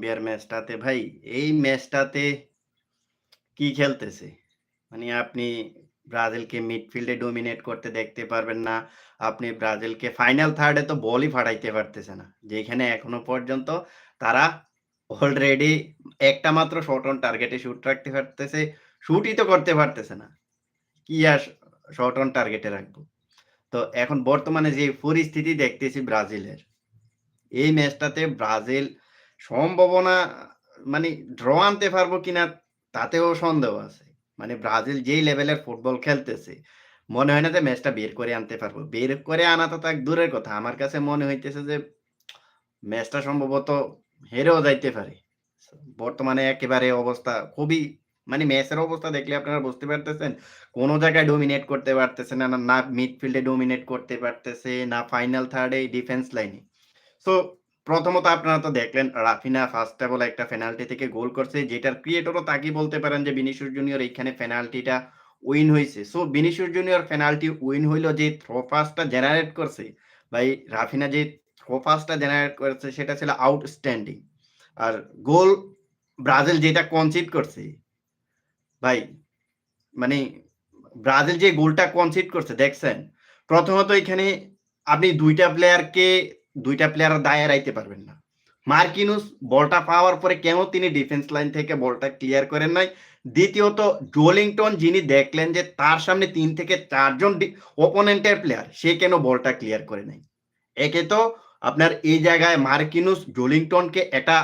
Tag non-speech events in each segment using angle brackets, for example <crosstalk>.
কলম্বিয়ার ম্যাচটাতে ভাই এই ম্যাচটাতে কি খেলতেছে? মানে আপনি ব্রাজিলকে মিডফিল্ডে ডোমিনেট করতে দেখতে পারবেন না। আপনি ব্রাজিলকে ফাইনাল থার্ডে তো বলই ফাটাইতে পারতেছে না। যেখানে এখনও পর্যন্ত তারা অলরেডি একটা মাত্র শট অন টার্গেটে শুট রাখতে পারতেছে। শুটই তো করতে পারতেছে না। কি আর শট অন টার্গেটে রাখব? তো এখন বর্তমানে যে পরিস্থিতি দেখতেছি ব্রাজিলের, এই ম্যাচটাতে ব্রাজিল সম্ভাবনা মানে ড্র আনতে পারব কিনা তাতেও সন্দেহ আছে। মানে ব্রাজিল যেই লেভেলের ফুটবল খেলতেছে, মনে হয় না যে ম্যাচটা বের করে আনতে পারব। বের করে আনা তো এক দূরের কথা। আমার কাছে মনে হইতেছে যে ম্যাচটা সম্ভবত হেরেও যাইতে পারে। বর্তমানে একেবারে অবস্থা খুবই মানে ম্যাচের অবস্থা দেখলে আপনারা বুঝতে পারতেছেন, কোনো জায়গায় ডোমিনেট করতে পারতেছে না, না মিডফিল্ডে ডোমিনেট করতে পারতেছে, না ফাইনাল থার্ডে ডিফেন্স লাইনে। সো প্রথমত আপনারা তো দেখলেন রাফিনা ফার্স্ট অল একটা পেনাল্টি থেকে গোল করছে যেটার ক্রিয়েটরও তাকেই বলতে পারেন যে ভিনিসিয়াস জুনিয়র এইখানে পেনাল্টিটা উইন হয়েছে so Vinicius Junior penalty win হইল যে থ্রো পাসটা জেনারেট করছে, ভাই রাফিনা যে থ্রো পাসটা জেনারেট করেছে সেটা ছিল আউটস্ট্যান্ডিং। আর গোল ব্রাজিল যেটা কনসিড করছে ভাই মানে ব্রাজিল যে গোলটা কনসিড করছে দেখছেন? প্রথমত এখানে আপনি দুইটা প্লেয়ারকে ২ টা প্লেয়ার দায়ে রাইতে পারবেন না। মার্কিনুস বলটা পাওয়ার পরে কেন তিনি ডিফেন্স লাইন থেকে বলটা ক্লিয়ার করেন নাই? দ্বিতীয়ত জোলিংটন যিনি দেখলেন যে তার সামনে তিন থেকে ৪ জন ডি অপোনেন্টের প্লেয়ার সে কেন বলটা ক্লিয়ার করে নাই? একে তো আপনার এই জায়গায় মার্কিনুস জোলিংটনকে একটা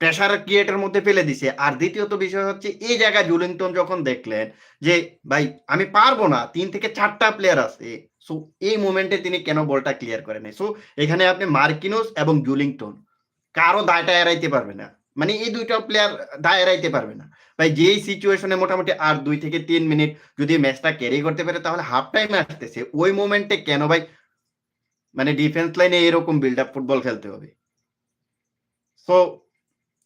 প্রেশার ক্রিয়েটের মধ্যে ফেলে দিছে। আর দ্বিতীয়ত বিষয় হচ্ছে, এই জায়গায় জুলিংটন যখন দেখলেন যে, ভাই, আমি পারব না, তিন থেকে চারটা প্লেয়ার আছে। সো এই মোমেন্টে তিনি কেন বলটা ক্লিয়ার করে নাই? সো এখানে আপনি মার্কিনোস এবং জুলিংটন কারও দায়টা এড়াইতে পারবে না। মানে এই ২ টা প্লেয়ার দায় এড়াইতে পারবে না। ভাই যেই সিচুয়েশনে মোটামুটি আর দুই থেকে তিন মিনিট যদি ম্যাচটা ক্যারি করতে পারে তাহলে হাফ টাইম আসতেছে। ওই মোমেন্টে কেন ভাই মানে ডিফেন্স লাইনে এরকম বিল্ড আপ ফুটবল খেলতে হবে? সো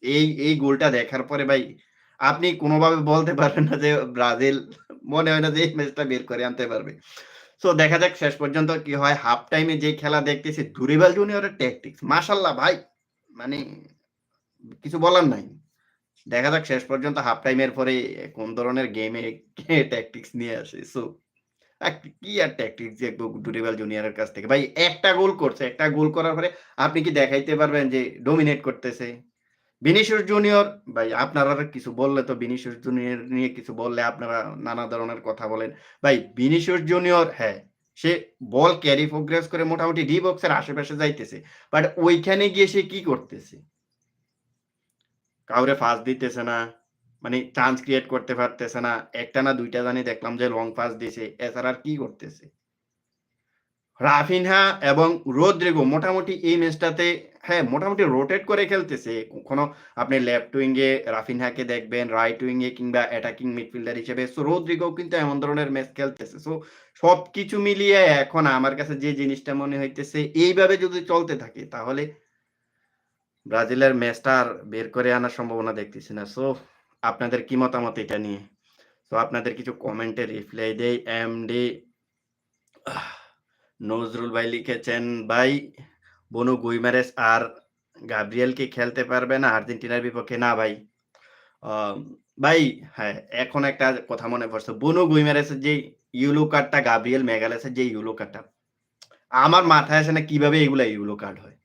এই, এই গোলটা দেখার পরে ভাই আপনি কোনোভাবে বলতে পারবেন না যে ব্রাজিল মনে হয় না যে এই ম্যাচটা বের করে আনতে পারবে। সো দেখা যাক শেষ পর্যন্ত কি হয়। হাফ টাইমে যে খেলা দেখতেছি দুরিবাল জুনিয়রের ট্যাকটিক্স মাশাআল্লাহ ভাই মানে কিছু বলার নাই। দেখা যাক শেষ পর্যন্ত হাফ টাইমের পরে কোন ধরনের গেমে ট্যাকটিক্স নিয়ে আসে। সো কি আর ট্যাকটিক্স দেখব দুরিবাল জুনিয়রের কাছ থেকে। ভাই, একটা গোল করছে। একটা গোল করার পরে আপনি কি দেখাইতে পারবেন যে ডমিনেট করতেছে? ভিনিসিয়াস জুনিয়র ভাই আপনারা কিছু বললে তো ভিনিসিয়াস জুনিয়র নিয়ে কিছু বললে আপনারা নানা ধরনের কথা বলেন। ভাই ভিনিসিয়াস জুনিয়র হ্যাঁ, সে বল ক্যারি প্রোগ্রেস করে মোটামুটি ডি বক্সের আশেপাশে যাইতেছে। বাট ওইখানে গিয়ে সে কি করতেছে? কাউরে ফাঁস দিতেছে না। মানে চান্স ক্রিয়েট করতে পারতেছে না। একটা না ২ টা জানি দেখলাম যে লং পাস দিছে। এছাড়া আর কি করতেছে? রাফিনহা এবং রদ্রিগো মোটামুটি এই ম্যাচটাতে হ্যাঁ, মোটামুটি রোটেট করে খেলতেছে। কখনো আপনি লেফট এ রাফিনহাকে দেখবেন, রাইট উইং এ কিংবা অ্যাটাকিং মিডফিল্ডার হিসেবে। সো রদ্রিগো কিন্তু এমন ধরনের ম্যাচ খেলতেছে। সো সব কিছু মিলিয়ে এখন আমার কাছে যে জিনিসটা মনে হইতেছে এইভাবে যদি চলতে থাকে তাহলে ব্রাজিলের ম্যাচটা আর বের করে আনার সম্ভাবনা দেখতেছি না। সো আপনাদের কি মতামত এটা নিয়ে? সো আপনাদের কিছু কমেন্টে রিপ্লাই দেই। এমডি নজরুল ভাই লিখেছেন, ভাই বুনো গুইমারেস আর গাব্রিয়েল কি খেলতে পারবে না আর্জেন্টিনার বিপক্ষে? না ভাই। ভাই হ্যাঁ, এখন একটা কথা মনে পড়ছে। বুনো গুইমারেসের যে ইউলো কার্ডটা গাব্রিয়েল মেগালেসের যে ইউলো কার্ডটা আমার মাথায় আসে না কীভাবে এগুলা ইউলো কার্ড হয়।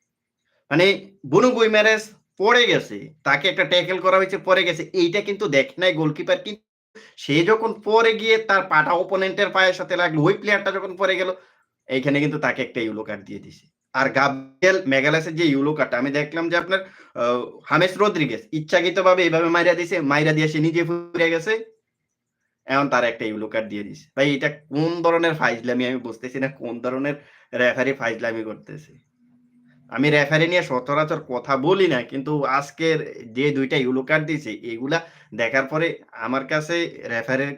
মানে বুনো গুইমারেস পড়ে গেছে। তাকে একটা ট্যাকেল করা হয়েছে পড়ে গেছে। এইটা কিন্তু দেখে নাই গোলকিপার কিন্তু সে যখন পরে গিয়ে তার পাটা অপোনেন্টের পায়ের সাথে লাগল, ওই প্লেয়ারটা যখন পরে গেল, এইখানে কিন্তু তাকে একটা ইউলো কার্ড দিয়ে দিছে। আর গাব্রিয়েল মেগালেসের যে ইয়েলো কার্ডটা, আমি দেখলাম যে আপনার হামেস রদ্রিগেজ ইচ্ছাকৃতভাবে এভাবে মাইরা দিয়েছে মাইরা দিয়ে সে নিজে পইড়া গেছে। এখন তার একটা ইউলো কার্ড দিয়ে দিছে। ভাই, এটা কোন ধরনের ফাইজলামি আমি বুঝতেছি না কোন ধরনের রেফারি ফাইজলামি করতেছে। আমি রেফারি নিয়ে সচরাচর কথা বলি না। কিন্তু আজকের যে ২ টা ইয়েলো কার্ড দিছে, এগুলা দেখার পরে আমার কাছে রেফারির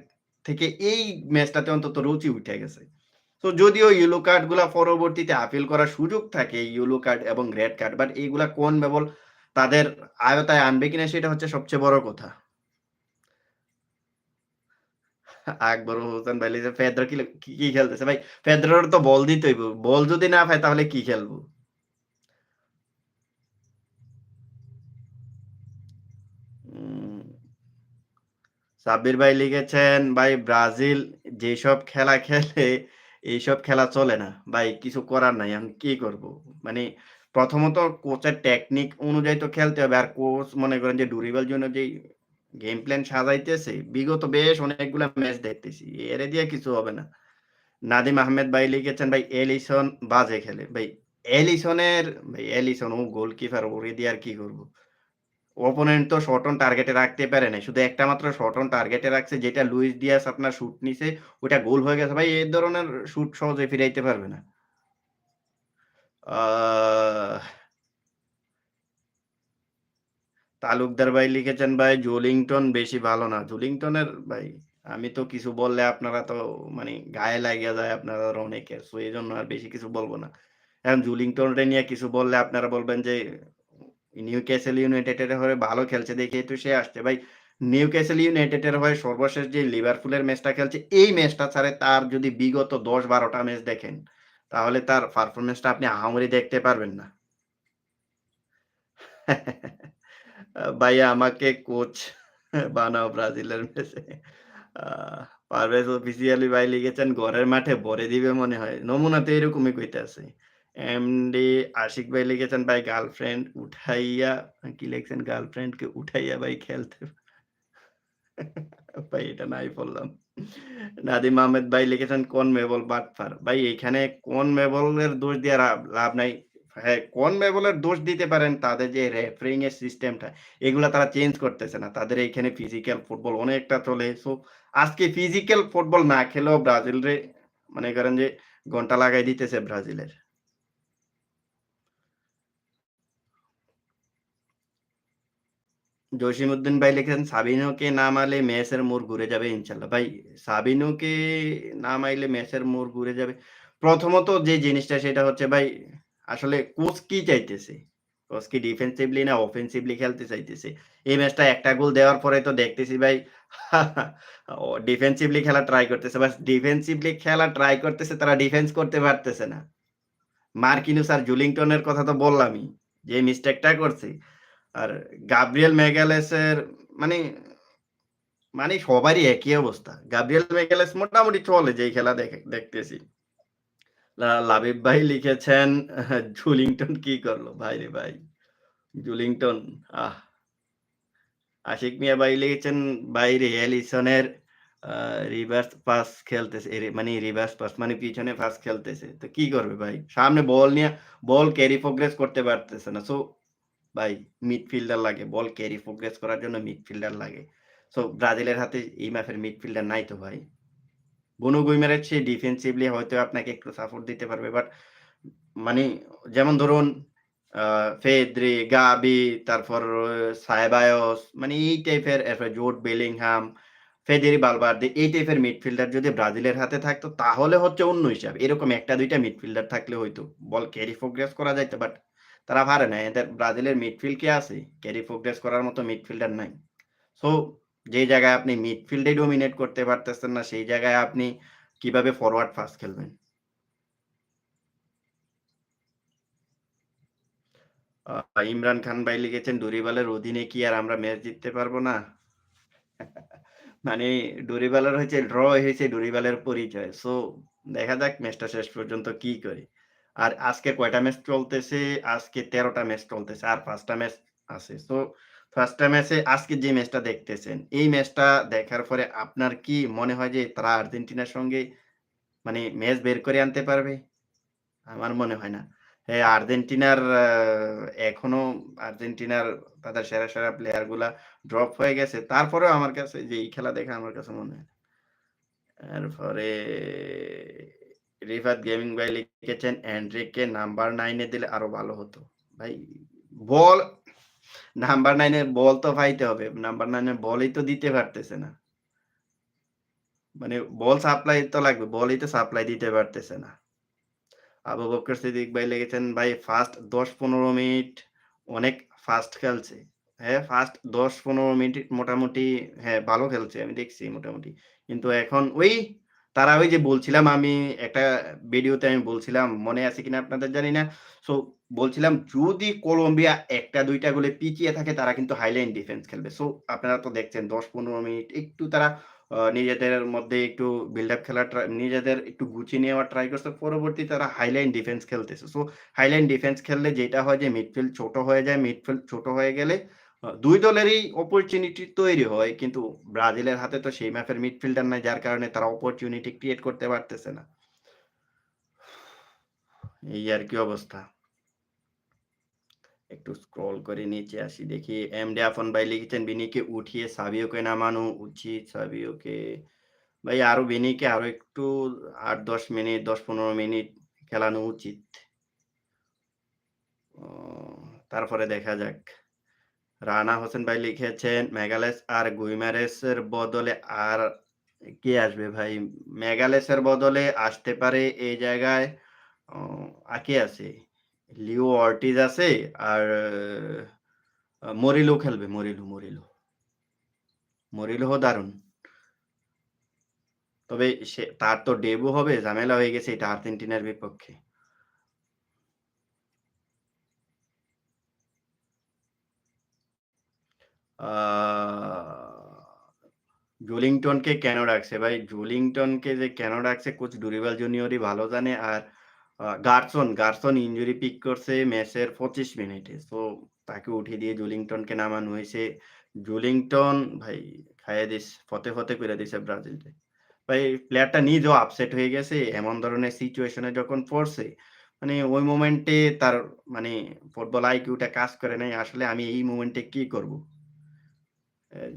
থেকে এই ম্যাচটাতে অন্তত রুচি উঠে গেছে। তো যদিও ইয়েলো কার্ডগুলা পরবর্তীতে আপিল করার সুযোগ থাকে ইয়েলো কার্ড এবং রেড কার্ড বাট এইগুলা কোন বেবল তাদের আয়তায় আনবে কিনা সেটা হচ্ছে সবচেয়ে বড় কথা। আকবর হোসেন ভাই লিখেছে, ফেদ্র কি কি খেলতেছে? ভাই ফেদ্রর তো বল দিতেই বল যদি না পায় তাহলে কি খেলব? সাব্বির ভাই লিখেছেন, ভাই ব্রাজিল যেসব খেলা খেলে এইসব খেলা চলে না। ভাই কিছু করার নাই। আমি কি করব? মানে প্রথমত কোচের টেকনিক অনুযায়ী তো খেলতে হবে। আর কোচ মনে করেন যে ডুরিবাল জন্য যেই গেম প্ল্যান সাজাইতেছে, বিগত বেশ অনেকগুলা ম্যাচ দেখতেছি। এরে দিয়ে কিছু হবে না। নাদিম আহমেদ ভাই লিখেছেন, ভাই এলিসন বাজে খেলে। ভাই এলিসনের ভাই এলিসন ও গোলকিপার ওরে দিয়ে আর কি করব? অপোনেন্ট তো শট অন টার্গেটে রাখতে পারে না শুধু একটা মাত্র শট অন টার্গেটে রাখছে যেটা লুইস ডিয়াস আপনার শুট নিছে, ওইটা গোল হয়ে গেছে। ভাই এই ধরনের শুট সহজে ফিরাইতে পারবে না। তালুকদার ভাই লিখেছেন, ভাই জুলিংটন বেশি ভালো না। জুলিংটনের ভাই আমি তো কিছু বললে আপনারা তো মানে গায়ে লাগিয়ে যায় আপনাদের অনেকের। সো এই জন্য আর বেশি কিছু বলব না। এখন জুলিংটনরে নিয়ে কিছু বললে আপনারা বলবেন যে নিউক্যাসল ইউনাইটেডের হয়ে ভালো খেলছে দেখেই তো সে আসছে। ভাই নিউ নিউক্যাসল ইউনাইটেডের হয়ে সর্বশেষ যে লিভারপুলের ম্যাচটা খেলছে, এই ম্যাচটা ছাড়া তার যদি বিগত ১০-১২ টা ম্যাচ দেখেন, তাহলে তার পারফরম্যান্সটা আপনি আহামরি দেখতে পারবেন না। <laughs> ভাইয়া আমাকে কোচ বানাও ব্রাজিলের ম্যাচে। পারভেজ অফিসিয়ালি ভাই লিখেছেন, ঘরের মাঠে ভরে দিবে মনে হয়। নমুনা তো এরকমই কইতাছে। এমডি আশিক ভাই লিখেছেন, ভাই গার্লফ্রেন্ড উঠাইয়া কি লিখছেন? গার্লফ্রেন্ডকে উঠাইয়া ভাই খেলতে ভাই এটা নাই বললাম। নাদিম আহমেদ ভাই লিখেছেন, কনমেবল বাটপার। ভাই এখানে কনমেবলের দোষ দিয়ে লাভ নাই। হ্যাঁ, কনমেবলের দোষ দিতে পারেন তাদের যে রেফারিং এর সিস্টেমটা, এগুলা তারা চেঞ্জ করতেছে না। তাদের এইখানে ফিজিক্যাল ফুটবল অনেকটা চলে। সো আজকে ফিজিক্যাল ফুটবল না খেলেও ব্রাজিলরে মনে করেন যে ঘণ্টা লাগাই দিতেছে ব্রাজিলের। জসিমউদ্দিন ভাই লিখেছেন, সাবিনোকে নামালে ম্যাচের মোড় ঘুরে যাবে ইনশাল্লাহ ভাই সাবিনোকে নামাইলে ম্যাচের মোড় ঘুরে যাবে। প্রথমত যে জিনিসটা সেটা হচ্ছে ভাই আসলে কোচ কি চাইতেছে? কোচ কি ডিফেন্সিভলি না অফেন্সিভলি খেলতে চাইতেছে? এই ম্যাচটা একটা গোল দেওয়ার পরে তো দেখতেছি ভাই ডিফেন্সিভলি খেলা ট্রাই করতেছে। বাস ডিফেন্সিভলি খেলা ট্রাই করতেছে, তারা ডিফেন্স করতে পারতেছে না। মার্কিনুস আর জুলিংটনের কথা তো বললামই। যে মিস্টেকটা করছে। আর গাব্রিয়েল মেগালেসের মানে, মানে সবারই একই অবস্থা। গাব্রিয়েল মেগালেস মোটামুটি চলে যেই খেলা দেখে দেখতেছি। লাবিব ভাই লিখেছেন, জুলিংটন কি করল? ভাই রে ভাই। জুলিংটন আহ! আশিক মিয়া ভাই লিখেছেন, বাইরে এলিসনের আ রিভার্স পাস খেলতেছে। মানে রিভার্স পাস মানে পিছনে পাস খেলতেছে। তো কি করবে ভাই? সামনে বল নিয়ে বল ক্যারি প্রোগ্রেস করতে পারতেছে না। সো ভাই মিডফিল্ডার লাগে। বল ক্যারি প্রোগ্রেস করার জন্য মিডফিল্ডার লাগে। সো ব্রাজিলের হাতে এই মাপের মিডফিল্ডার নাই তো ভাই। বুনো গুইমারের চেয়ে ডিফেন্সিভলি হয়তো আপনাকে একটু সাপোর্ট দিতে পারবে। বাট মানে যেমন ধরুন ফেদ্রি, গাবি, তারপর সাইবায়োস মানে এই টাইপের এরপর জুড বেলিংহাম, ফেদেরি বালভার্দে এই টাইপের মিডফিল্ডার যদি ব্রাজিলের হাতে থাকতো তাহলে হচ্ছে অন্য হিসাব। এরকম একটা দুইটা মিডফিল্ডার থাকলে হয়তো বল ক্যারি প্রোগ্রেস করা যাইত বাট তারা পারে না। এদের ব্রাজিলের মিডফিল্ড কি আছে? ক্যারি প্রোগ্রেস করার মতো মিডফিল্ডার নাই। সো যে জায়গায় আপনি মিডফিল্ডে ডমিনেট করতে পারতেছেন না, সেই জায়গায় আপনি কীভাবে ফরওয়ার্ড ফাস্ট খেলবেন? ইমরান খান ভাই লিখেছেন, ডুরিবালের অধীনে কি আর আমরা ম্যাচ জিততে পারব না? <laughs> মানে ডুরিবালের হয়েছে ড্র হয়েছে ডুরিবালের পরিচয়। সো দেখা যাক ম্যাচটা শেষ পর্যন্ত কি করে। আর আজকে কয়টা ম্যাচ চলতেছে? আজকে তেরোটা ম্যাচ চলতেছে। আর ৫ টা ম্যাচ আছে। তো ১st টা ম্যাচে আজকে যে ম্যাচটা দেখতেছেন, এই ম্যাচটা দেখার পরে আপনার কি মনে হয় যে তারা আর্জেন্টিনার সঙ্গে মানে ম্যাচ বের করে আনতে পারবে? আমার মনে হয় না। হ্যাঁ, আর্জেন্টিনার এখনও আর্জেন্টিনার তাদের সেরা, সেরা প্লেয়ারগুলা ড্রপ হয়ে গেছে। তারপরেও আমার কাছে যে এই খেলা দেখে আমার কাছে মনে হয়। এরপরে রিফাত গেমিং ভাই লিখেছেন, এনরিকে নাম্বার 9 এ দিলে আরও ভালো হতো। ভাই বল নাম্বার 9 এর বল তো পাইতে হবে। নাম্বার 9 এর বলই তো দিতে পারতেছে না। মানে বল সাপ্লাই তো লাগবে। বলই তো সাপ্লাই দিতে পারতেছে না। আবু বকর সিদ্দিক ভাই লিখেছেন, ভাই ফার্স্ট দশ পনেরো মিনিট অনেক ফাস্ট খেলছে। হ্যাঁ, ফার্স্ট দশ পনেরো মিনিট মোটামুটি হ্যাঁ, ভালো খেলছে। আমি দেখছি মোটামুটি। কিন্তু এখন ওই তারা ওই যে বলছিলাম আমি একটা ভিডিওতে আমি বলছিলাম, মনে আছে কিনা আপনাদের জানি না। সো বলছিলাম যদি কলম্বিয়া ১ টা ২ টা গোলে পিছিয়ে থাকে, তারা কিন্তু হাইলাইন ডিফেন্স খেলবে। সো আপনারা তো দেখছেন দশ পনেরো মিনিট একটু তারা নিজেদের মধ্যে একটু বিল্ড আপ ট্রাই নিজেদের একটু গুছিয়ে নেওয়ার ট্রাই করছে। পরবর্তী তারা হাইলাইন ডিফেন্স খেলতেছে। সো হাইলাইন ডিফেন্স খেললে যেটা হয় যে মিডফিল্ড ছোট হয়ে যায়। মিডফিল্ড ছোট হয়ে গেলে ২ দলেরই অপরচুনিটি তৈরি হয়। কিন্তু ব্রাজিলের হাতে তো সেই মাপের মিডফিল্ডার নাই, যার কারণে তারা অপরচুনিটি ক্রিয়েট করতে পারতেছে না। এই আর কি অবস্থা। একটু স্ক্রল করে নিচে আসি, দেখি এমডি আফন ভাই লিখেছেন, বিনিকে উঠিয়ে সাবিওকে নামানো উচিত। সাবিওকে ভাই, আরও বিনিকে আরও একটু আট, দশ মিনিট, দশ, পনেরো মিনিট খেলানো উচিত। তারপরে দেখা যাক। রানা হোসেন ভাই লিখেছেন ম্যাগালেস আর গুইমারেসের বদলে আর কে আসবে ভাই? ম্যাগালেসের বদলে আসতে পারে এই জায়গায় ও আর কে আছে? লিও অর্টিজ আছে আর মরিলো খেলবে মরিলো, মরিলো। মরিলোও দারুণ। তবে সে তার তো ডেবু হবে ঝামেলা হয়ে গেছে এটা আর্জেন্টিনার বিপক্ষে। জুলিংটনকে কেন রাখছে ভাই? জুলিংটনকে যে কেন রাখছে কোচ ডুরিবাল জুনিয়রই ভালো জানে। আর আ গারসন, ইঞ্জুরি পিক করছে ম্যাচের ২৫ মিনিটে। সো তাকে উঠিয়ে দিয়ে জুলিংটনকে নামানো হয়েছে জুলিংটন ভাই খাইয়া দিস ফতে, ফতে করে দিছে ব্রাজিলরে। ভাই প্লেয়ারটা নিজেও আপসেট হয়ে গেছে। এমন ধরনের সিচুয়েশন যখন পড়ছে, মানে ওই মোমেন্টে তার মানে ফুটবল আইকিউটা কাজ করে নাই। আসলে আমি এই মোমেন্টে কি করব?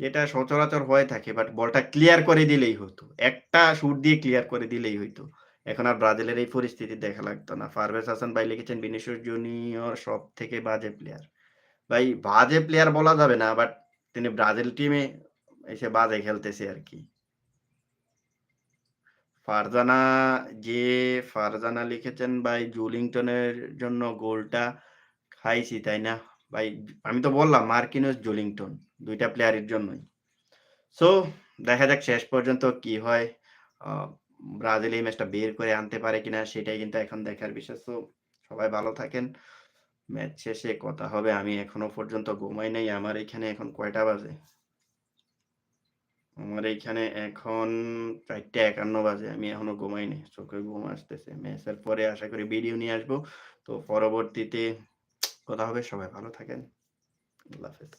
যেটা সচরাচর হয়ে থাকে বাট বলটা ক্লিয়ার করে দিলেই হতো। একটা শুট দিয়ে ক্লিয়ার করে দিলেই হইতো। এখন আর ব্রাজিলের এই পরিস্থিতি দেখা লাগতো না। পারভেজ হাসান ভাই লিখেছেন ভিনিসিয়াস জুনিয়র সব থেকে বাজে প্লেয়ার। ভাই বাজে প্লেয়ার বলা যাবে না বাট তিনি ব্রাজিল টিমে এসে বাজে খেলতেছে আর কি ফারজানা যে ফারজানা লিখেছেন ভাই জুলিংটনের জন্য গোলটা খাইছি তাই না? ভাই আমি তো বললাম মার্কিনোস, জুলিংটন ২ টা প্লেয়ারের জন্যই। সো দেখা যাক শেষ পর্যন্ত কি হয়। ব্রাজিল এই ম্যাচটা বের করে আনতে পারে কিনা সেটাই কিন্তু এখন দেখার। সো সবাই ভালো থাকেন। ম্যাচ শেষে কথা হবে। আমি এখনও পর্যন্ত ঘুমাই নাই। আমার এখানে এখন কয়টা বাজে? আমার এইখানে এখন ৪ঃ৫১ বাজে। আমি এখনও ঘুমাই নাই। চোখে ঘুম আসতেছে। ম্যাচের পরে আশা করি ভিডিও নিয়ে আসব। তো পরবর্তীতে কথা হবে। সবাই ভালো থাকেন। আল্লাহ হাফেজ।